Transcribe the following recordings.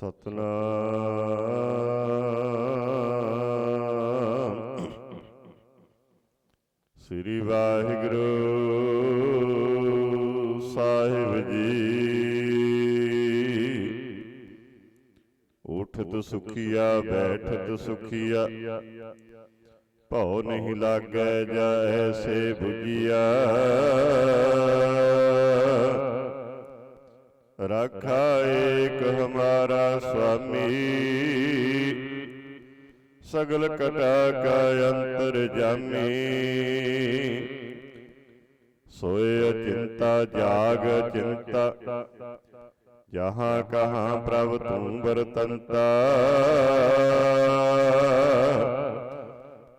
ਸਤਨਾਮ। ਸ੍ਰੀ ਵਾਹਿਗੁਰੂ ਸਾਹਿਬ ਜੀ। ਉਠਤ ਸੁਖੀਆ, ਬੈਠਤ ਸੁਖੀਆ। ਭਉ ਨਹੀਂ ਲਾਗੈ ਜਾ ਸੇ 부ਜੀਆ ਰੱਖਾ ਏਕ ਹਮਾਰਾ ਸੁਆਮੀ ਸਗਲ ਕਟਾ ਕਾ ਅੰਤਰ ਜਾਮੀ ਸੋਏ ਅਚਿੰਤਾ ਜਾਗ ਚਿੰਤਾ ਜਹਾਂ ਕਹਾਂ ਪ੍ਰਭ ਤੂੰ ਵਰਤੰਤਾ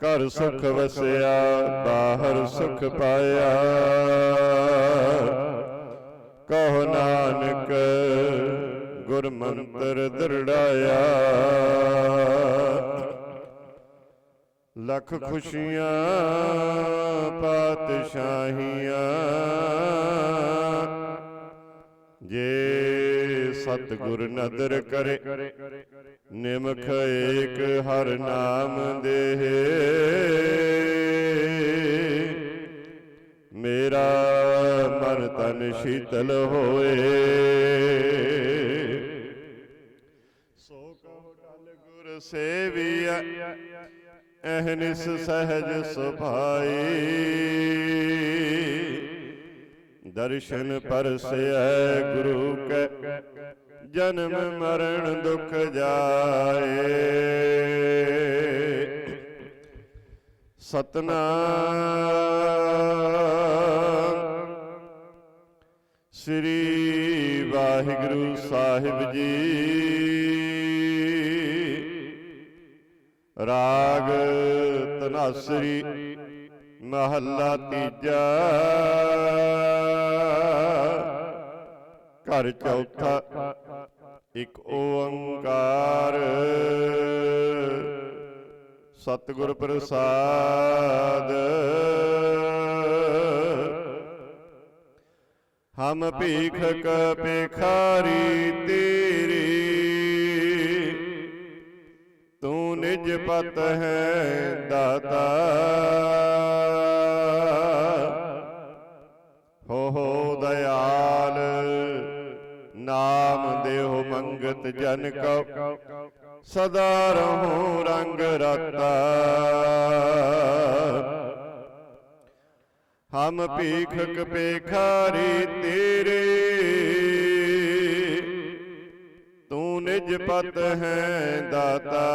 ਘਰ ਸੁਖ ਵਸਿਆ ਬਾਹਰ ਸੁਖ ਪਾਇਆ ਕਹੋ ਨਾਨਕ ਗੁਰ ਮੰਤਰ ਦਰੜਾਇਆ। ਲੱਖ ਖੁਸ਼ੀਆਂ ਪਾਤਸ਼ਾਹੀਆਂ। ਜੇ ਸਤਿਗੁਰ ਨਦਰ ਕਰੇ ਨਿਮਖ ਏਕ ਹਰ ਨਾਮ ਦੇਹ। ਮੇਰਾ ਮਨ ਤਨ ਸ਼ੀਤਲ ਹੋਏ। ਸੋ ਕਹੋ ਟਲ ਗੁਰ ਸੇਵੀਐ ਅਹਨਿਸ ਸਹਜ ਸੁਭਾਈ। ਦਰਸ਼ਨ ਪਰਸੈ ਗੁਰੂ ਕੈ, ਜਨਮ ਮਰਨ ਦੁਖ ਜਾਏ। ਸਤਨਾਮ। ਸ੍ਰੀ ਵਾਹਿਗੁਰੂ ਸਾਹਿਬ ਜੀ। ਰਾਗ ਤਨਾਸਰੀ ਮਹੱਲਾ ਤੀਜਾ। ਘਰ ਚੌਥਾ ਇੱਕ ਓੰਕਾਰ। ਸਤਿਗੁਰ ਪ੍ਰਸਾਦ। ਹਮ ਭੀਖਕ ਭਿਖਾਰੀ ਤੇਰੀ। ਤੂੰ ਨਿਜ ਪਤ ਹੈ ਦਾਤਾ। ਹੋ ਹੋ ਦਇਆਲ ਨਾਮ ਦੇਹੁ ਮੰਗਤ ਜਨ ਕਉ। ਸਦਾ ਰਹੋ ਰੰਗ ਰਤਾ। ਹਮ ਭੀਖਕ ਭੇਖਾਰੀ ਤੇਰੇ। ਤੂੰ ਨਿਜ ਪਤ ਹੈ ਦਾਤਾ।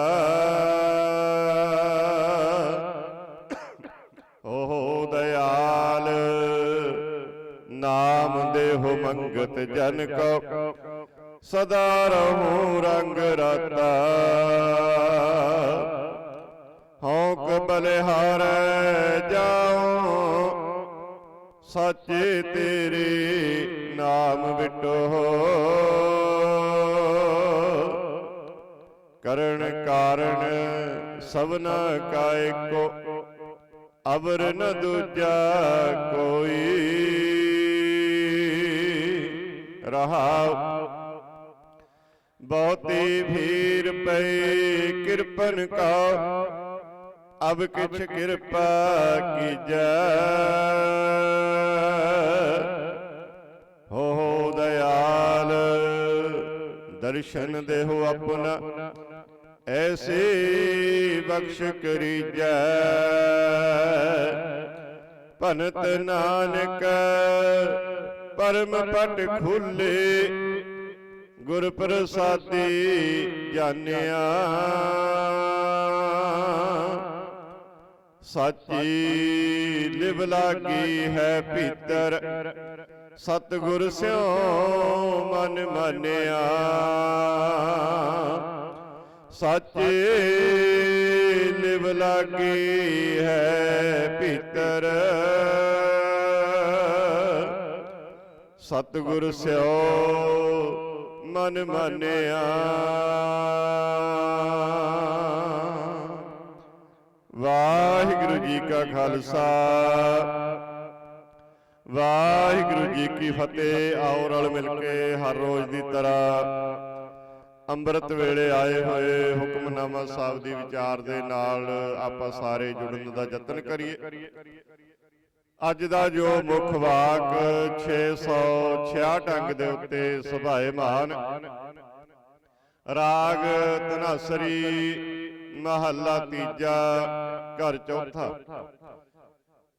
ਓਹ ਦਇਆਲ, ਨਾਮ ਦੇਹੁ ਮੰਗਤ ਜਨ ਕੋ। ਸਦਾ ਰਹੋ ਰੰਗ ਰਤਾ ਹਉ ਬਲਿਹਾਰੈ ਜਾਉ, ਸਾਚੇ ਤੇਰੇ ਨਾਮ ਵਿਟੋ। ਕਰਨ ਕਾਰਨ ਸਭਨਾ ਕਾ ਏਕੋ ਅਵਰ ਨ ਦੂਜਾ ਕੋਈ। ਰਹਾਉ ਬਹੁਤੀ ਭੀਰ ਪਈ ਕਿਰਪਨ ਕਾ। ਅਬ ਕਿਛ ਕਿਰਪਾ ਕੀਜੈ ਹੋ ਹੋ ਦਇਆਲ ਦਰਸ਼ਨ ਦੇਹੁ ਆਪਣਾ। ਐਸੇ ਬਖਸ਼ ਕਰੀਜੈ ਭਨਤ ਨਾਨਕ ਪਰਮ ਪਟ ਖੁੱਲੇ। ਗੁਰ ਪ੍ਰਸਾਦੀ ਜਾਣਿਆ। ਸੱਚੀ ਲਿਵ ਲਾਗੀ ਹੈ ਭੀਤਰ। ਸਤਿਗੁਰ ਸਿਓ ਮਨ ਮੰਨਿਆ। ਸਾਚੇ ਲਿਵ ਲਾਗੀ ਹੈ ਭੀਤਰ। ਸਤਿਗੁਰ ਸਿਓ ਮਨ ਮਾਨਿਆ। ਵਾਹਿਗੁਰੂ ਜੀ ਕਾ ਖਾਲਸਾ। ਵਾਹਿਗੁਰੂ ਜੀ ਕੀ ਫਤਿਹ। ਆਓ ਰਲ ਮਿਲ ਕੇ ਹਰ ਰੋਜ਼ ਦੀ ਤਰ੍ਹਾਂ ਅੰਮ੍ਰਿਤ ਵੇਲੇ ਆਏ ਹੋਏ ਹੁਕਮਨਾਮਾ ਸਾਹਿਬ ਦੀ ਵਿਚਾਰ ਦੇ ਨਾਲ ਆਪਾਂ ਸਾਰੇ ਜੁੜਨ ਦਾ ਯਤਨ ਕਰੀਏ। ਅੱਜ ਦਾ ਜੋ ਮੁੱਖ ਵਾਕ 666 ਅੰਗ ਦੇ ਉੱਤੇ ਸੁਭਾਏਮਾਨ ਰਾਗ ਤਨਾਸਰੀ ਮਹੱਲਾ ਤੀਜਾ ਘਰ ਚੌਥਾ।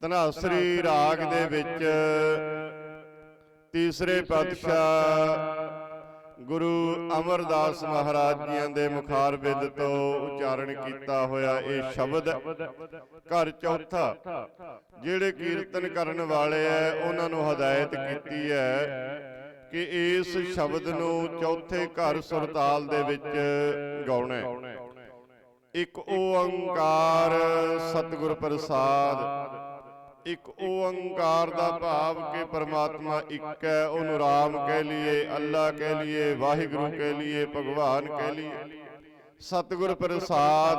ਤਨਾਸਰੀ ਰਾਗ ਦੇ ਵਿੱਚ ਤੀਸਰੇ ਪਾਤਸ਼ਾਹ ਗੁਰੂ ਅਮਰਦਾਸ ਮਹਾਰਾਜ ਜੀਆਂ ਦੇ ਮੁਖਾਰਬਿੰਦ ਤੋਂ ਉਚਾਰਨ ਕੀਤਾ ਹੋਇਆ ਇਹ ਸ਼ਬਦ ਘਰ ਚੌਥਾ, ਜਿਹੜੇ ਕੀਰਤਨ ਕਰਨ ਵਾਲੇ ਐ, ਉਹਨਾਂ ਨੂੰ ਹਦਾਇਤ ਕੀਤੀ ਹੈ ਕਿ ਇਸ ਸ਼ਬਦ ਨੂੰ ਚੌਥੇ ਘਰ ਸੁਰਤਾਲ ਦੇ ਵਿੱਚ ਗਾਉਣਾ ਹੈ। ਇੱਕ ਓੰਕਾਰ ਸਤਿਗੁਰ ਪ੍ਰਸਾਦ ਇੱਕ ਓੰਕਾਰ ਦਾ ਭਾਵ ਕਿ ਪਰਮਾਤਮਾ ਇੱਕ ਹੈ, ਉਹਨੂੰ ਰਾਮ ਕਹਿ ਲਈਏ, ਅੱਲਾ ਕਹਿ ਲਈਏ, ਵਾਹਿਗੁਰੂ ਕਹਿ ਲਈਏ, ਭਗਵਾਨ ਕਹਿ ਲਈਏ। ਸਤਿਗੁਰ ਪ੍ਰਸਾਦ,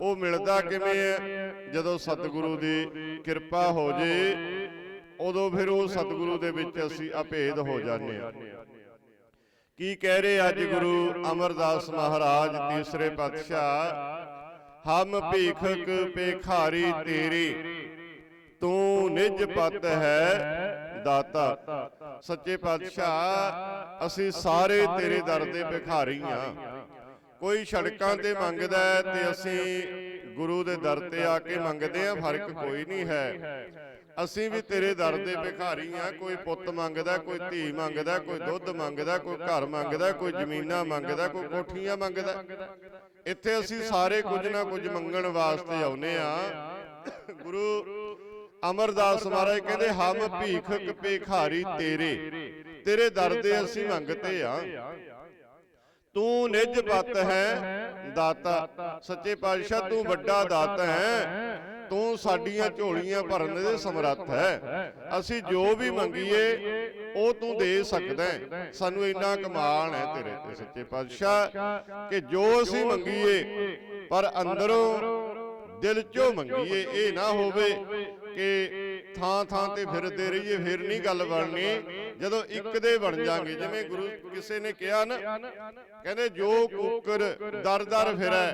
ਉਹ ਮਿਲਦਾ ਕਿਵੇਂ ਹੈ? ਜਦੋਂ ਸਤਿਗੁਰੂ ਦੀ ਕਿਰਪਾ ਹੋ ਜੇ, ਉਦੋਂ ਫਿਰ ਉਹ ਸਤਿਗੁਰੂ ਦੇ ਵਿੱਚ ਅਸੀਂ ਅਭੇਦ ਹੋ ਜਾਂਦੇ ਹਾਂ। ਕੀ ਕਹਿ ਰਹੇ ਅੱਜ ਗੁਰੂ ਅਮਰਦਾਸ ਮਹਾਰਾਜ ਤੀਸਰੇ ਪਾਤਸ਼ਾਹ? ਹਮ ਭੀਖਕ ਪੇਖਾਰੀ ਤੇਰੀ ਤੂੰ ਨਿਜ ਪਤ ਹੈ ਦਾਤਾ। ਸੱਚੇ ਪਾਤਸ਼ਾਹ ਅਸੀਂ ਸਾਰੇ ਤੇਰੇ ਦਰ ਦੇ ਭਿਖਾਰੀ ਆ ਕੋਈ ਸੜਕਾਂ ਤੇ ਮੰਗਦਾ ਹੈ ਤੇ ਅਸੀਂ ਗੁਰੂ ਦੇ ਦਰ ਤੇ ਆ ਕੇ ਮੰਗਦੇ ਆ ਫ਼ਰਕ ਕੋਈ ਨਹੀਂ ਹੈ। ਅਸੀਂ ਵੀ ਤੇਰੇ ਦਰ ਦੇ ਭਿਖਾਰੀ ਆ ਕੋਈ ਪੁੱਤ ਮੰਗਦਾ ਕੋਈ ਧੀ ਮੰਗਦਾ ਕੋਈ ਦੁੱਧ ਮੰਗਦਾ ਕੋਈ ਘਰ ਮੰਗਦਾ ਕੋਈ ਜ਼ਮੀਨਾਂ ਮੰਗਦਾ ਕੋਈ ਕੋਠੀਆਂ ਮੰਗਦਾ। ਇੱਥੇ ਅਸੀਂ ਸਾਰੇ ਕੁਝ ਨਾ ਕੁਝ ਮੰਗਣ ਵਾਸਤੇ ਆਉਨੇ ਆ ਗੁਰੂ ਅਮਰਦਾਸ ਮਹਾਰਾਜ ਕਹਿੰਦੇ ਹਮ ਭੀਖਕ ਭਿਖਾਰੀ ਤੇਰੇ। ਤੇਰੇ। ਦਰ ਦੇ ਅਸੀਂ ਮੰਗਤੇ ਆ। ਤੂੰ ਨਿਜ ਪਤ ਹੈ ਦਾਤਾ। ਸੱਚੇ ਪਾਤਸ਼ਾਹ ਤੂੰ ਵੱਡਾ ਦਾਤਾ ਹੈ। ਤੂੰ ਸਾਡੀਆਂ ਝੋਲੀਆਂ ਭਰਨ ਦੇ ਸਮਰੱਥ ਹੈ। ਅਸੀਂ ਜੋ ਵੀ ਮੰਗੀਏ ਉਹ ਤੂੰ ਦੇ ਸਕਦਾ ਹੈ। ਸਾਨੂੰ ਇੰਨਾ ਕਮਾਲ ਹੈ ਤੇਰੇ ਤੇ ਸੱਚੇ ਪਾਤਸ਼ਾਹ ਕਿ ਜੋ ਅਸੀਂ ਮੰਗੀਏ ਪਰ ਅੰਦਰੋਂ ਦਿਲ ਚੋਂ ਮੰਗੀਏ ਇਹ ਨਾ ਹੋਵੇ। ਕਿ ਥਾਂ ਥਾਂ ਤੇ ਫਿਰਦੇ ਰਹੀਏ, ਫਿਰ ਨਹੀਂ ਗੱਲ ਬਣਨੀ। ਜਦੋਂ ਇੱਕ ਦੇ ਬਣ ਜਾਾਂਗੇ, ਜਿਵੇਂ ਗੁਰੂ ਕਿਸੇ ਨੇ ਕਿਹਾ ਨਾ, ਕਹਿੰਦੇ, ਜੋ ਕੁੱਕਰ ਦਰ ਦਰ ਫਿਰੈ,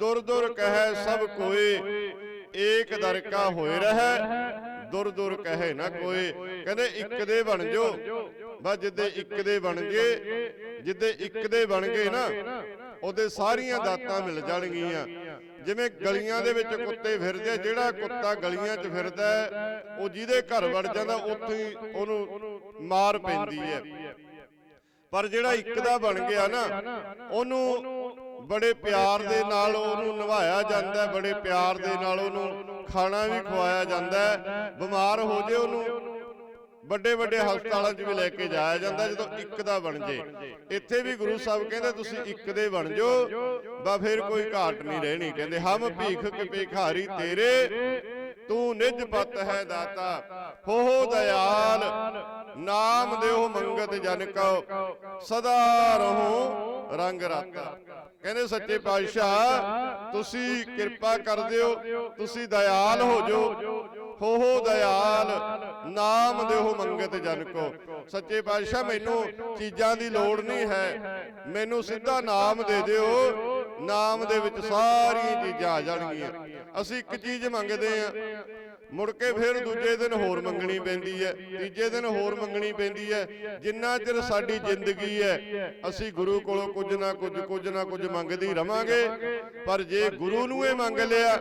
ਦੁਰ ਦੁਰ ਕਹੈ ਸਭ ਕੋਏ, ਏਕ ਦਰ ਕਾ ਹੋਏ ਰਹੈ, ਦੁਰ ਦੁਰ ਕਹੇ ਨਾ ਕੋਏ। ਕਹਿੰਦੇ, ਇੱਕ ਦੇ ਬਣ ਜੋ ਬਸ ਜਿੱਦੇ ਇੱਕ ਦੇ ਬਣ ਗਏ ਜਿੱਦੇ ਇੱਕ ਦੇ ਬਣ ਗਏ ਨਾ ਉਹਦੇ ਸਾਰੀਆਂ ਦਾਤਾਂ ਮਿਲ ਜਾਣਗੀਆਂ। ਜਿਵੇਂ ਗਲੀਆਂ ਦੇ ਵਿੱਚ ਕੁੱਤੇ ਫਿਰਦੇ ਆ, ਜਿਹੜਾ ਕੁੱਤਾ ਗਲੀਆਂ 'ਚ ਫਿਰਦਾ ਉਹ ਜਿਹਦੇ ਘਰ ਵੜ ਜਾਂਦਾ, ਉੱਥੇ ਉਹਨੂੰ ਮਾਰ ਪੈਂਦੀ ਹੈ। ਪਰ ਜਿਹੜਾ ਇੱਕ ਦਾ ਬਣ ਗਿਆ ਨਾ, ਉਹਨੂੰ ਬੜੇ ਪਿਆਰ ਦੇ ਨਾਲ ਉਹਨੂੰ ਨਿਭਾਇਆ ਜਾਂਦਾ ਬੜੇ ਪਿਆਰ ਦੇ ਨਾਲ ਉਹਨੂੰ ਖਾਣਾ ਵੀ ਖਵਾਇਆ ਜਾਂਦਾ ਹੈ। ਬਿਮਾਰ ਹੋ ਜੇ ਉਹਨੂੰ ਵੱਡੇ ਵੱਡੇ ਹਸਪਤਾਲਾਂ 'ਚ ਵੀ ਲੈ ਕੇ ਜਾਇਆ ਜਾਂਦਾ ਜਦੋਂ ਇੱਕ ਦਾ ਬਣ ਜੇ। ਇੱਥੇ ਵੀ ਗੁਰੂ ਸਾਹਿਬ ਕਹਿੰਦੇ ਤੁਸੀਂ ਇੱਕ ਦੇ ਬਣ ਜਾਓ ਬਾ ਫਿਰ ਕੋਈ ਘਾਟ ਨਹੀਂ ਰਹਿਣੀ। ਕਹਿੰਦੇ ਹਮ ਭੀਖ ਕੇ ਭਿਖਾਰੀ ਤੇਰੇ ਤੂੰ ਨਿਜ ਪਤ ਹੈ ਦਾਤਾ। ਹੋ ਹੋ ਦਇਆਲ ਨਾਮ ਦੇਹੁ ਮੰਗਤ ਜਨ ਕਉ। ਸਦਾ ਰਹੋ ਰੰਗ ਰਾਤਾ। ਕਹਿੰਦੇ ਸੱਚੇ ਪਾਤਸ਼ਾਹ ਤੁਸੀਂ ਕਿਰਪਾ ਕਰ ਦਿਓ ਤੁਸੀਂ ਦਇਆਲ ਹੋ ਜੋ। ਹੋ ਹੋ ਦਇਆਲ ਨਾਮ ਦੇਹੁ ਮੰਗਤ ਜਨ ਕੋ। ਸੱਚੇ ਪਾਤਸ਼ਾਹ ਮੈਨੂੰ ਚੀਜ਼ਾਂ ਦੀ ਲੋੜ ਨਹੀਂ ਹੈ। ਮੈਨੂੰ ਸਿੱਧਾ ਨਾਮ ਦੇ ਦਿਓ। ਨਾਮ ਦੇ ਵਿੱਚ ਸਾਰੀਆਂ ਚੀਜ਼ਾਂ ਆ ਜਾਣਗੀਆਂ। ਅਸੀਂ ਇੱਕ ਚੀਜ਼ ਮੰਗਦੇ ਆ ਮੁੜ ਕੇ ਫਿਰ ਦੂਜੇ ਦਿਨ ਹੋਰ ਮੰਗਣੀ ਪੈਂਦੀ ਹੈ, ਤੀਜੇ ਦਿਨ ਹੋਰ ਮੰਗਣੀ ਪੈਂਦੀ ਹੈ, ਜਿੰਨਾ ਚਿਰ ਸਾਡੀ ਜ਼ਿੰਦਗੀ ਹੈ, ਅਸੀਂ ਗੁਰੂ ਕੋਲੋਂ ਕੁਝ ਨਾ ਕੁਝ ਕੁਝ ਨਾ ਕੁਝ ਮੰਗਦੀ ਰਵਾਂਗੇ। ਪਰ ਜੇ ਗੁਰੂ ਨੂੰ ਇਹ ਮੰਗ ਲਿਆ,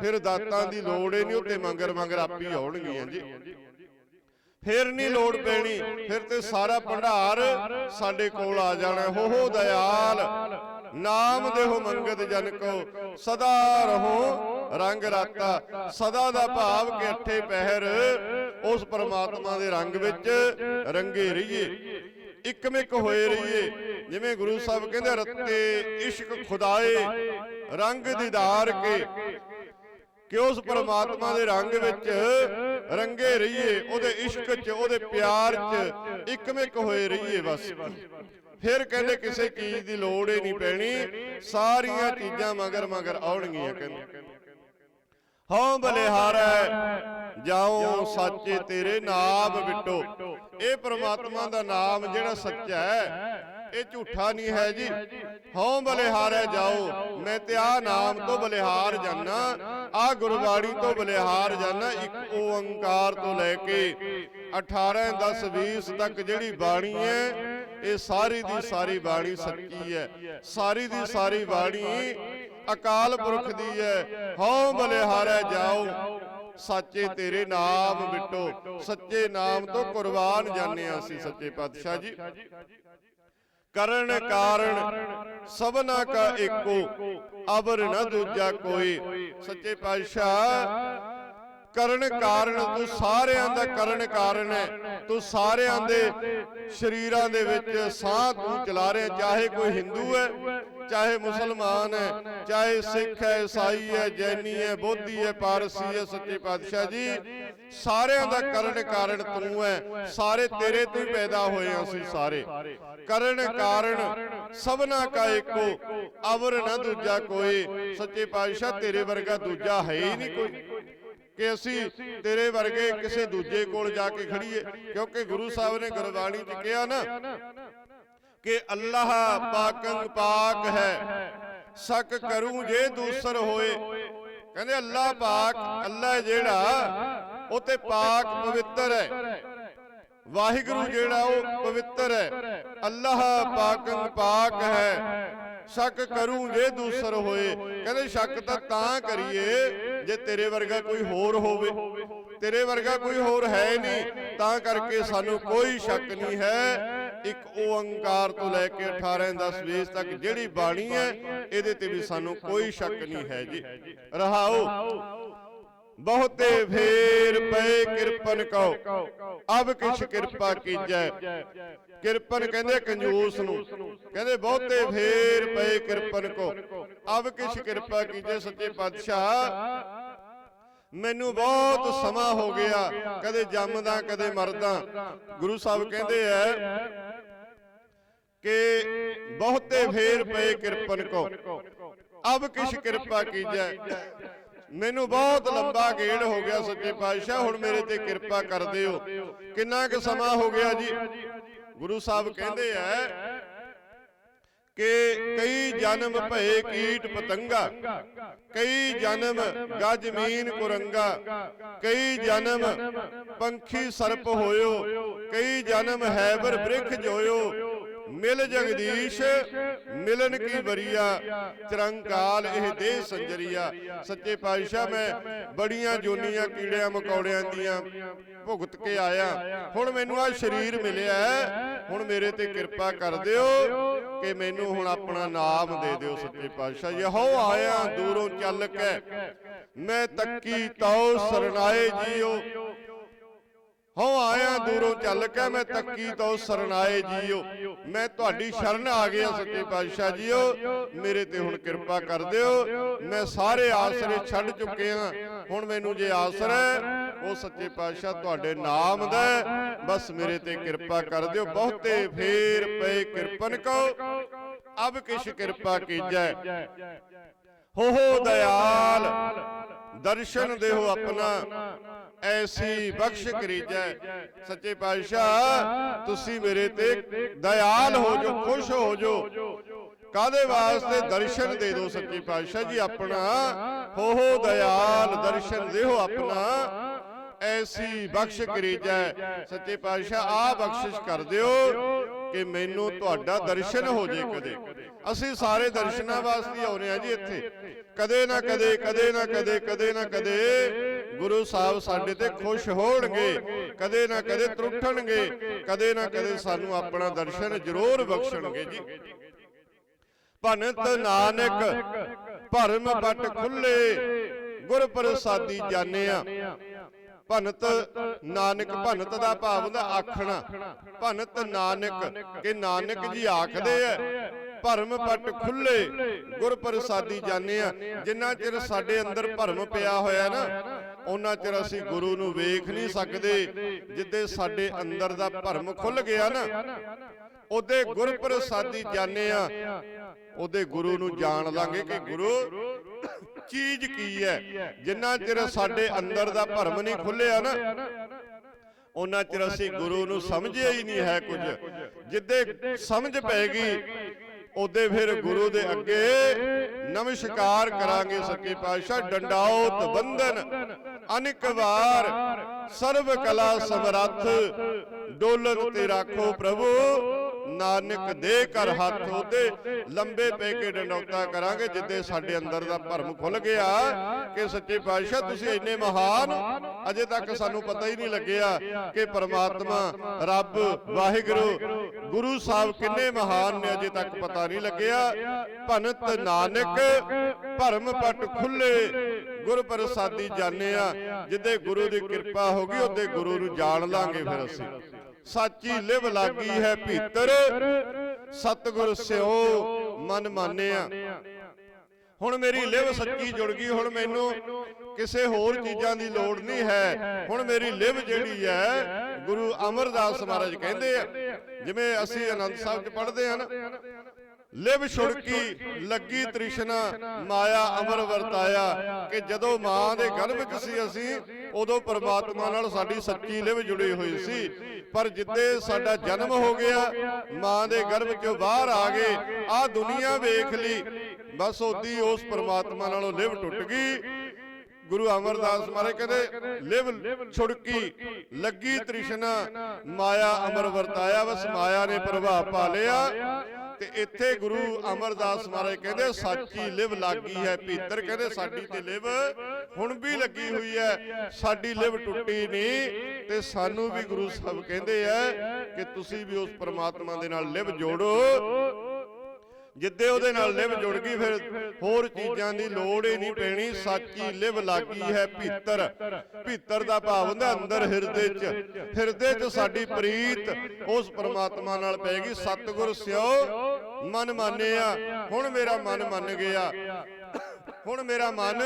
ਫਿਰ ਦਾਤਾਂ ਦੀ ਲੋੜ ਹੀ ਨਹੀਂ ਉੱਤੇ ਮੰਗਰ ਮੰਗਰ ਆਪੀ ਆਉਣਗੀਆਂ ਜੀ। ਫਿਰ ਨਹੀਂ ਲੋੜ ਪੈਣੀ, ਫਿਰ ਤੇ ਸਾਰਾ ਭੰਡਾਰ ਸਾਡੇ ਕੋਲ ਆ ਜਾਣਾ। ਹੋ ਹੋ ਦਇਆਲ। ਨਾਮ ਦੇਹੁ ਮੰਗਤ ਜਨ ਕੋ ਸਦਾ ਰਹੋ ਰੰਗ ਰਾਤਾ। ਸਦਾ ਦਾ ਭਾਵ ਕਿ ਅੱਠੇ ਪਹਿਰ। ਉਸ ਪਰਮਾਤਮਾ ਦੇ ਰੰਗ ਵਿੱਚ ਰੰਗੇ ਰਹੀਏ। ਇਕਮਿਕ ਹੋਏ ਰਹੀਏ। ਜਿਵੇਂ ਗੁਰੂ ਸਾਹਿਬ ਕਹਿੰਦੇ ਰੱਤੇ ਇਸ਼ਕ ਖੁਦਾਏ। ਰੰਗ ਦੀਦਾਰ ਕੇ। ਕਿ। ਉਸ ਪਰਮਾਤਮਾ ਦੇ ਰੰਗ ਵਿੱਚ ਰੰਗੇ ਰਹੀਏ। ਉਹਦੇ ਇਸ਼ਕ 'ਚ ਉਹਦੇ ਪਿਆਰ 'ਚ ਇਕਮਿਕ ਹੋਏ ਰਹੀਏ ਬਸ। ਫਿਰ ਕਹਿੰਦੇ ਕਿਸੇ ਚੀਜ਼ ਦੀ ਲੋੜ ਹੀ ਨਹੀਂ ਪੈਣੀ। ਸਾਰੀਆਂ ਚੀਜ਼ਾਂ ਮਗਰ ਮਗਰ ਆਉਣਗੀਆਂ ਕਹਿੰਦੇ। ਹਉ ਬਲਿਹਾਰੈ ਜਾਉ ਸਾਚੇ ਤੇਰੇ ਨਾਮ ਵਿਟੋ। ਇਹ ਪ੍ਰਮਾਤਮਾ ਦਾ ਨਾਮ ਜਿਹੜਾ ਸੱਚਾ ਹੈ ਇਹ ਝੂਠਾ ਨਹੀਂ ਹੈ ਜੀ। ਹਉ ਬਲਿਹਾਰੈ ਜਾਓ। ਮੈਂ ਤੇ ਆ ਨਾਮ ਤੋਂ ਬਲਿਹਾਰ ਜਾਨਾ ਆ ਗੁਰਬਾਣੀ ਤੋਂ ਬਲਿਹਾਰ ਜਾਨਾ ਇੱਕ ਓੰਕਾਰ ਤੋਂ ਲੈ ਕੇ 18 10 20 ਤੱਕ ਜਿਹੜੀ ਬਾਣੀ ਹੈ ਇਹ ਸਾਰੀ ਦੀ ਸਾਰੀ ਬਾਣੀ ਸੱਚੀ ਹੈ। ਸਾਰੀ ਦੀ ਸਾਰੀ ਬਾਣੀ ਅਕਾਲ ਪੁਰਖ ਦੀ ਹੈ। ਹਉ ਬਲਿਹਾਰੈ ਜਾਓ। ਸੱਚੇ ਤੇਰੇ ਨਾਮ ਮਿਟੋ। ਸੱਚੇ ਨਾਮ ਤੋਂ ਕੁਰਬਾਨ ਜਾਣੇ ਅਸੀਂ ਸੱਚੇ ਪਾਤਸ਼ਾਹ ਜੀ। ਕਰਨ ਕਾਰਨ ਸਭਨਾ ਕਾ ਏਕੋ ਅਬਰ ਨ ਦੂਜਾ ਕੋਈ। ਸੱਚੇ ਪਾਤਸ਼ਾਹ ਕਰਨ ਕਾਰਨ ਤੂੰ ਸਾਰਿਆਂ ਦਾ ਕਰਨ ਕਾਰਨ ਹੈ। ਤੂੰ ਸਾਰਿਆਂ ਦੇ ਸ਼ਰੀਰਾਂ ਦੇ ਵਿੱਚ ਸਾਹ ਤੂੰ ਚਲਾ ਰਿਹਾ, ਚਾਹੇ ਕੋਈ ਹਿੰਦੂ ਹੈ, ਚਾਹੇ ਮੁਸਲਮਾਨ ਹੈ, ਚਾਹੇ ਸਿੱਖ ਹੈ ਈਸਾਈ ਹੈ ਜੈਨੀ ਹੈ ਬੋਧੀ ਹੈ ਪਾਰਸੀ ਹੈ ਸੱਚੇ ਪਾਤਸ਼ਾਹ ਜੀ, ਸਾਰਿਆਂ ਦਾ ਕਰਨ ਕਾਰਨ ਤੂੰ ਹੈ, ਸਾਰੇ ਤੇਰੇ ਤੋਂ ਹੀ ਪੈਦਾ ਹੋਏ ਹਾਂ ਅਸੀਂ ਸਾਰੇ। ਕਰਨ ਕਾਰਨ ਸਭਨਾ ਕਾ ਏਕੋ ਅਵਰ ਨਾ ਦੂਜਾ ਕੋਈ। ਸੱਚੇ ਪਾਤਸ਼ਾਹ ਤੇਰੇ ਵਰਗਾ ਦੂਜਾ ਹੈ ਹੀ ਨਹੀਂ ਕੋਈ। ਕਿ ਅਸੀਂ ਤੇਰੇ ਵਰਗੇ ਕਿਸੇ ਦੂਜੇ ਕੋਲ ਜਾ ਕੇ ਖੜੀਏ। ਕਿਉਂਕਿ ਗੁਰੂ ਸਾਹਿਬ ਨੇ ਗੁਰਬਾਣੀ 'ਚ ਕਿਹਾ ਨਾ ਕਿ ਅੱਲਾਹ ਪਾਕੰ ਪਾਕ ਹੈ। ਸ਼ੱਕ ਕਰੂੰ ਜੇ ਦੂਸਰ ਹੋਏ। ਕਹਿੰਦੇ ਅੱਲਾਹ ਪਾਕ, ਅੱਲਾਹ ਜਿਹੜਾ, ਉਹ ਤੇ ਪਾਕ ਪਵਿੱਤਰ ਹੈ। ਵਾਹਿਗੁਰੂ ਜਿਹੜਾ, ਉਹ ਪਵਿੱਤਰ ਹੈ। ਅੱਲਾਹ ਪਾਕੰ ਪਾਕ ਹੈ। ਸ਼ੱਕ ਕਰੂੰ ਜੇ ਦੂਸਰ ਹੋਏ। ਕਹਿੰਦੇ ਸ਼ੱਕ ਤਾਂ ਤਾਂ ਕਰੀਏ। ਜੇ ਤੇਰੇ ਵਰਗਾ ਕੋਈ ਹੋਰ ਹੋਵੇ, ਤੇਰੇ ਵਰਗਾ ਕੋਈ ਹੋਰ ਹੈ ਨਹੀਂ, ਤਾਂ ਕਰਕੇ ਸਾਨੂੰ ਕੋਈ ਸ਼ੱਕ ਨਹੀਂ ਹੈ। ਇੱਕ ਓੰਕਾਰ ਤੋਂ ਲੈ ਕੇ 18 10 20 ਤੱਕ ਜਿਹੜੀ ਬਾਣੀ ਹੈ, ਇਹਦੇ ਤੇ ਵੀ ਸਾਨੂੰ ਕੋਈ ਸ਼ੱਕ ਨਹੀਂ ਹੈ ਜੀ। ਰਹਾਓ। ਬਹੁਤੇ ਫੇਰ ਪਏ, ਕਿਰਪਨ ਕਉ ਅਬ ਕਿਛ ਕਿਰਪਾ ਕੀਜੈ। ਕਿਰਪਨ ਕਹਿੰਦੇ ਕੰਜੂਸ ਨੂੰ। ਕਹਿੰਦੇ ਬਹੁਤੇ ਫੇਰ ਪਏ, ਕਿਰਪਨ ਕੋ ਅਬ ਕਿਛ ਕਿਰਪਾ ਕੀਜੈ ਸੱਚੇ ਪਾਤਸ਼ਾਹ। ਮੈਨੂੰ ਬਹੁਤ ਸਮਾਂ ਹੋ ਗਿਆ। ਕਦੇ ਜੰਮਦਾ, ਕਦੇ ਮਰਦਾ। ਗੁਰੂ ਸਾਹਿਬ ਕਹਿੰਦੇ ਐ ਕਿ ਬਹੁਤੇ ਫੇਰ ਪਏ, ਕਿਰਪਨ ਕੋ ਅਬ ਕਿਛ ਕਿਰਪਾ ਕੀਜੈ। ਮੈਨੂੰ ਬਹੁਤ ਲੰਬਾ ਗੇੜ ਹੋ ਗਿਆ ਸੱਚੇ ਪਾਤਸ਼ਾਹ, ਹੁਣ ਮੇਰੇ ਤੇ ਕਿਰਪਾ ਕਰ ਦਿਓ। ਕਿੰਨਾ ਕੁ ਸਮਾਂ ਹੋ ਗਿਆ ਜੀ? ਗੁਰੂ ਸਾਹਿਬ ਕਹਿੰਦੇ ਐ ਕਿ ਕਈ ਜਨਮ ਭਏ ਕੀਟ ਪਤੰਗਾ, ਕਈ ਜਨਮ ਗਜਮੀਨ ਕੁਰੰਗਾ, ਕਈ ਜਨਮ ਪੰਖੀ ਸਰਪ ਹੋਇਓ, ਕਈ ਜਨਮ ਹੈਬਰ ਬ੍ਰਿਖ ਜੋਇਓ ਮਿਲ ਜਗਦੀਸ਼ ਮਿਲਨ ਕੀ ਬਰੀਆ ਚਰੰਕਾਲ ਇਹ ਦੇਹ ਸੰਜਰੀਆ। ਸੱਚੇ ਪਾਤਸ਼ਾਹ ਮੈਂ ਬੜੀਆਂ ਜੋਨੀਆਂ ਕੀੜਿਆਂ ਮਕੌੜਿਆਂ ਦੀਆਂ ਭੁਗਤ ਕੇ ਆਇਆ। ਹੁਣ ਮੈਨੂੰ ਆ ਸਰੀਰ ਮਿਲਿਆ ਹੁਣ ਮੇਰੇ ਤੇ ਕਿਰਪਾ ਕਰ ਦਿਓ ਕਿ ਮੈਨੂੰ ਹੁਣ ਆਪਣਾ ਨਾਮ ਦੇ ਦਿਓ ਸੱਚੇ ਪਾਤਸ਼ਾਹ। ਯਹੋ ਆਇਆ ਦੂਰੋਂ ਚੱਲ ਕੇ। ਮੈਂ ਤੱਕੀ ਤਉ ਸਰਨਾਏ ਜੀਓ। ਹੋ ਆਇਆ ਦੂਰੋਂ ਚੱਲ ਕੇ ਮੈਂ ਤੱਕੀ ਤੋਂ ਸਰਨਾਏ ਜੀਓ। ਮੈਂ ਤੁਹਾਡੀ ਸ਼ਰਨ ਆ ਗਿਆ ਸੱਚੇ ਪਾਤਸ਼ਾਹ ਜੀਓ। ਮੇਰੇ ਤੇ ਹੁਣ ਕਿਰਪਾ ਕਰ ਦਿਓ। ਮੈਂ ਸਾਰੇ ਆਸਰੇ ਛੱਡ ਚੁੱਕੇ ਹਾਂ। ਹੁਣ ਮੈਨੂੰ ਜੇ ਆਸਰਾ ਉਹ ਸੱਚੇ ਪਾਤਸ਼ਾਹ ਤੁਹਾਡੇ ਨਾਮ ਦਾ। ਬਸ ਮੇਰੇ ਤੇ ਕਿਰਪਾ ਕਰ ਦਿਓ। ਬਹੁਤੇ ਫੇਰ ਪਏ ਕਿਰਪਨ ਕੋ ਅਬ ਕਿਛ ਕਿਰਪਾ ਕੀਜੈ। ਹੋ ਹੋ ਦਇਆਲ ਦਰਸ਼ਨ ਦੇਹੋ ਆਪਣਾ ਐਸੀ ਬਖਸ਼ ਕਰੀਜੈ। ਸੱਚੇ ਪਾਤਸ਼ਾਹ ਤੁਸੀਂ ਮੇਰੇ ਤੇ ਦਇਆਲ ਹੋ ਜੋ ਖੁਸ਼ ਹੋ ਜੋ। ਕਾਦੇ ਵਾਸਤੇ ਦਰਸ਼ਨ ਦੇ ਦਿਓ ਸੱਚੇ ਪਾਤਸ਼ਾਹ ਜੀ ਆਪਣਾ? ਹੋ ਹੋ ਦਇਆਲ ਦਰਸ਼ਨ ਦੇਹੋ ਆਪਣਾ। ਐਸੀ ਬਖਸ਼ ਕਰੀਜੈ। ਸੱਚੇ ਪਾਤਸ਼ਾਹ ਆ ਬਖਸ਼ਿਸ਼ ਕਰ ਦਿਓ। ਕਿ ਮੈਨੂੰ ਤੁਹਾਡਾ ਦਰਸ਼ਨ ਹੋ ਜੇ ਕਦੇ। ਅਸੀਂ ਸਾਰੇ ਦਰਸ਼ਨਾਂ ਵਾਸਤੇ ਆਉਨੇ ਆ ਜੀ ਇੱਥੇ। ਕਦੇ ਨਾ ਕਦੇ ਕਦੇ ਨਾ ਕਦੇ ਕਦੇ ਨਾ ਕਦੇ ਗੁਰੂ ਸਾਹਿਬ ਸਾਡੇ ਤੇ ਖੁਸ਼ ਹੋਣਗੇ। ਕਦੇ ਨਾ ਕਦੇ ਤਰੁੱਠਣਗੇ। ਕਦੇ ਨਾ ਕਦੇ ਸਾਨੂੰ ਆਪਣਾ ਦਰਸ਼ਨ ਜ਼ਰੂਰ ਬਖਸ਼ਣਗੇ ਜੀ। ਭਨਤ ਨਾਨਕ, ਭਰਮ ਬਟ ਖੁੱਲੇ। ਗੁਰ ਪ੍ਰਸਾਦੀ ਜਾਣਿਆ ਭਨਤ ਨਾਨਕ ਭਨਤ ਦਾ ਭਾਵ ਹੁੰਦਾ ਆਖਣਾ। ਭਨਤ ਨਾਨਕ ਕਿ ਨਾਨਕ ਜੀ ਆਖਦੇ ਐ ਭਰਮ ਪਟ ਖੁੱਲੇ ਗੁਰ ਪ੍ਰਸਾਦੀ ਜਾਣਿਆ ਜਿੰਨਾ ਚਿਰ ਸਾਡੇ ਅੰਦਰ ਭਰਮ ਪਿਆ ਹੋਇਆ ਨਾ ਉਹਨਾਂ ਚਿਰ ਅਸੀਂ ਗੁਰੂ ਨੂੰ ਵੇਖ ਨਹੀਂ ਸਕਦੇ ਜਿੱਦੇ ਸਾਡੇ ਅੰਦਰ ਦਾ ਭਰਮ ਖੁੱਲ ਗਿਆ ਨਾ ਉਹਦੇ ਗੁਰ ਪ੍ਰਸਾਦੀ ਜਾਣਿਆ ਉਹਦੇ ਗੁਰੂ ਨੂੰ ਜਾਣ ਲਾਂਗੇ ਕਿ ਗੁਰੂ ਚੀਜ਼ ਕੀ ਹੈ? ਜਿੰਨਾ ਚਿਰ ਸਾਡੇ ਅੰਦਰ ਦਾ ਭਰਮ ਨਹੀਂ ਖੁੱਲਿਆ ਨਾ ਉਹਨਾਂ ਚਿਰ ਅਸੀਂ ਗੁਰੂ ਨੂੰ ਸਮਝਿਆ ਹੀ ਨਹੀਂ ਹੈ ਕੁਝ। ਜਿੱਦੇ ਸਮਝ ਪੈਗੀ ਉਹਦੇ ਫਿਰ ਗੁਰੂ ਦੇ ਅੱਗੇ ਨਮਸਕਾਰ ਕਰਾਂਗੇ ਸੱਚੇ ਪਾਤਸ਼ਾਹ ਡੰਡਾਉਤ ਬੰਦਨ ਅਨੇਕ ਵਾਰ ਸਰਬ ਕਲਾ ਸਮਰੱਥ ਡੋਲਨ ਤੇ ਰੱਖੋ ਪ੍ਰਭੂ। ਨਾਨਕ ਦੇ ਕਰ ਹੱਥ ਉਹਦੇ ਲੰਬੇ ਪੈ ਕੇ ਡੰਡੌਤਾ ਕਰਾਂਗੇ ਜਿੱਦੇ ਸਾਡੇ ਅੰਦਰ ਦਾ ਭਰਮ ਖੁੱਲ ਗਿਆ ਕਿ ਸੱਚੇ ਪਾਤਸ਼ਾਹ ਤੁਸੀਂ ਇੰਨੇ ਮਹਾਨ ਅਜੇ ਤੱਕ ਸਾਨੂੰ ਪਤਾ ਹੀ ਨਹੀਂ ਲੱਗਿਆ ਕਿ ਪਰਮਾਤਮਾ ਰੱਬ ਵਾਹਿਗੁਰੂ ਗੁਰੂ ਸਾਹਿਬ ਕਿੰਨੇ ਮਹਾਨ ਨੇ ਅਜੇ ਤੱਕ ਪਤਾ ਨਹੀਂ ਲੱਗਿਆ। ਭਨਤ ਨਾਨਕ ਭਰਮ ਪਟ ਖੁੱਲੇ ਗੁਰ ਪ੍ਰਸਾਦੀ ਜਾਣਿਆ ਜਿੱਦੇ ਗੁਰੂ ਦੀ ਕਿਰਪਾ ਹੋਗੀ ਉਹਦੇ ਗੁਰੂ ਨੂੰ ਜਾਣ ਲਾਂਗੇ ਫਿਰ ਅਸੀਂ। ਸਾਚੀ ਲਿਵ ਲਾਗੀ ਹੈ ਭੀਤਰ। ਸਤਿਗੁਰ ਸਿਓ ਮਨ ਮਾਨਿਆ। ਹੁਣ ਮੇਰੀ ਲਿਵ ਸੱਚੀ ਜੁੜ ਗਈ। ਹੁਣ ਮੈਨੂੰ ਕਿਸੇ ਹੋਰ ਚੀਜ਼ਾਂ ਦੀ ਲੋੜ ਨਹੀਂ ਹੈ। ਹੁਣ ਮੇਰੀ ਲਿਵ ਜਿਹੜੀ ਹੈ ਗੁਰੂ ਅਮਰਦਾਸ ਮਹਾਰਾਜ ਕਹਿੰਦੇ ਆ। ਜਿਵੇਂ ਅਸੀਂ ਆਨੰਦ ਸਾਹਿਬ ਚ ਪੜ੍ਹਦੇ ਹਨ ਲਿਵ ਛੁੜਕੀ ਲੱਗੀ ਤ੍ਰਿਸ਼ਨਾ ਮਾਇਆ ਅਮਰ ਵਰਤਾਇਆ ਕਿ ਜਦੋਂ ਮਾਂ ਦੇ ਗਰਭ ਵਿੱਚ ਸੀ ਅਸੀਂ ਉਦੋਂ ਪ੍ਰਮਾਤਮਾ ਨਾਲ ਸਾਡੀ ਸੱਚੀ ਲਿਵ ਜੁੜੀ ਹੋਈ ਸੀ। ਪਰ ਜਿੱਦੇ ਸਾਡਾ ਜਨਮ ਹੋ ਗਿਆ ਮਾਂ ਦੇ ਗਰਭ ਚੋਂ ਬਾਹਰ ਆ ਗਏ ਆ ਦੁਨੀਆ ਵੇਖ ਲਈ ਬਸ ਉਹਦੀ ਉਸ ਪ੍ਰਮਾਤਮਾ ਨਾਲੋਂ ਲਿਵ ਟੁੱਟ ਗਈ। ਗੁਰੂ ਅਮਰਦਾਸ ਮਹਾਰਾਜ ਕਹਿੰਦੇ, ਲਿਵ, ਛੁੜਕੀ, ਲੱਗੀ ਤ੍ਰਿਸ਼ਨਾ, ਮਾਇਆ ਅਮਰ ਵਰਤਾਇਆ ਬਸ ਮਾਇਆ ਨੇ ਪ੍ਰਭਾਵ ਪਾ ਲਿਆ ਤੇ ਇੱਥੇ ਗੁਰੂ ਅਮਰਦਾਸ ਮਹਾਰਾਜ ਕਹਿੰਦੇ, ਸਾਚੀ ਲਿਵ ਲੱਗੀ ਹੈ ਭੀਤਰ ਕਹਿੰਦੇ, ਸਾਡੀ ਤੇ ਲਿਵ ਹੁਣ ਵੀ ਲੱਗੀ ਹੋਈ ਹੈ। ਸਾਡੀ ਲਿਵ ਟੁੱਟੀ ਨਹੀਂ। ਤੇ ਸਾਨੂੰ ਵੀ ਗੁਰੂ ਸਾਹਿਬ ਕਹਿੰਦੇ ਆ ਕਿ ਤੁਸੀਂ ਵੀ ਉਸ ਪਰਮਾਤਮਾ ਦੇ ਨਾਲ ਲਿਵ ਜੋੜੋ। ਜਿੱਦੇ ਉਹਦੇ ਨਾਲ ਲਿਵ ਜੁੜ ਗਈ ਫਿਰ ਹੋਰ ਚੀਜ਼ਾਂ ਦੀ ਲੋੜ ਹੀ ਨਹੀਂ ਪੈਣੀ ਸੱਚੀ ਲਿਵ ਲਾਗੀ ਹੈ ਭੀਤਰ। ਭੀਤਰ ਦਾ ਭਾਵ ਹੁੰਦਾ ਅੰਦਰ ਹਿਰਦੇ 'ਚ। ਹਿਰਦੇ 'ਚ। ਸਾਡੀ ਪ੍ਰੀਤ ਉਸ ਪ੍ਰਮਾਤਮਾ ਨਾਲ ਪੈਗੀ ਸਤਿਗੁਰ ਸਿਓ ਮਨ ਮਾਨਿਆ। ਹੁਣ ਮੇਰਾ ਮਨ ਮੰਨ ਗਿਆ। ਹੁਣ ਮੇਰਾ ਮਨ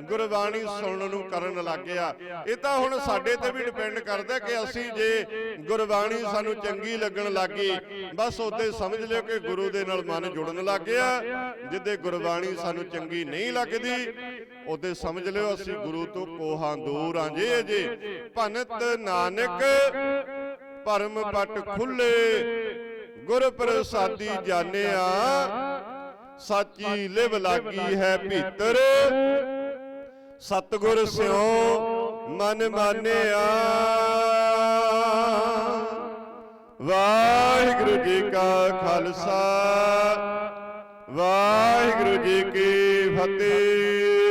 ਗੁਰਬਾਣੀ ਸੁਣਨ ਨੂੰ ਕਰਨ ਲੱਗ ਗਿਆ ਇਹ ਤਾਂ ਹੁਣ ਸਾਡੇ ਤੇ ਵੀ ਡਿਪੈਂਡ ਕਰਦਾ ਕਿ ਅਸੀਂ ਜੇ ਗੁਰਬਾਣੀ ਸਾਨੂੰ ਚੰਗੀ ਲੱਗਣ ਲੱਗੀ। ਬਸ ਉਹਦੇ ਸਮਝ ਲਿਓ ਕਿ ਗੁਰੂ ਦੇ ਨਾਲ ਮਨ ਜੁੜਨ ਲੱਗ ਗਿਆ। ਜਿੱਦੇ ਗੁਰਬਾਣੀ ਸਾਨੂੰ ਚੰਗੀ ਨਹੀਂ ਲੱਗਦੀ ਉਹਦੇ ਸਮਝ ਲਿਓ ਅਸੀਂ ਗੁਰੂ ਤੋਂ ਕੋਹਾਂ ਦੂਰ ਆਂ ਜੇ। ਜੇ। ਭਨਤ ਨਾਨਕ ਪਰਮ ਪਟ ਖੁੱਲੇ। ਗੁਰ ਪ੍ਰਸਾਦੀ ਜਾਣਿਆ। ਸਾਚੀ ਲਿਵ ਲਾਗੀ ਹੈ ਭੀਤਰ। ਸਤਗੁਰ ਸਿਓ ਮਨ ਮਾਨਿਆ। ਵਾਹਿਗੁਰੂ ਜੀ ਕਾ ਖਾਲਸਾ। ਵਾਹਿਗੁਰੂ ਜੀ ਕੀ ਫਤਿਹ।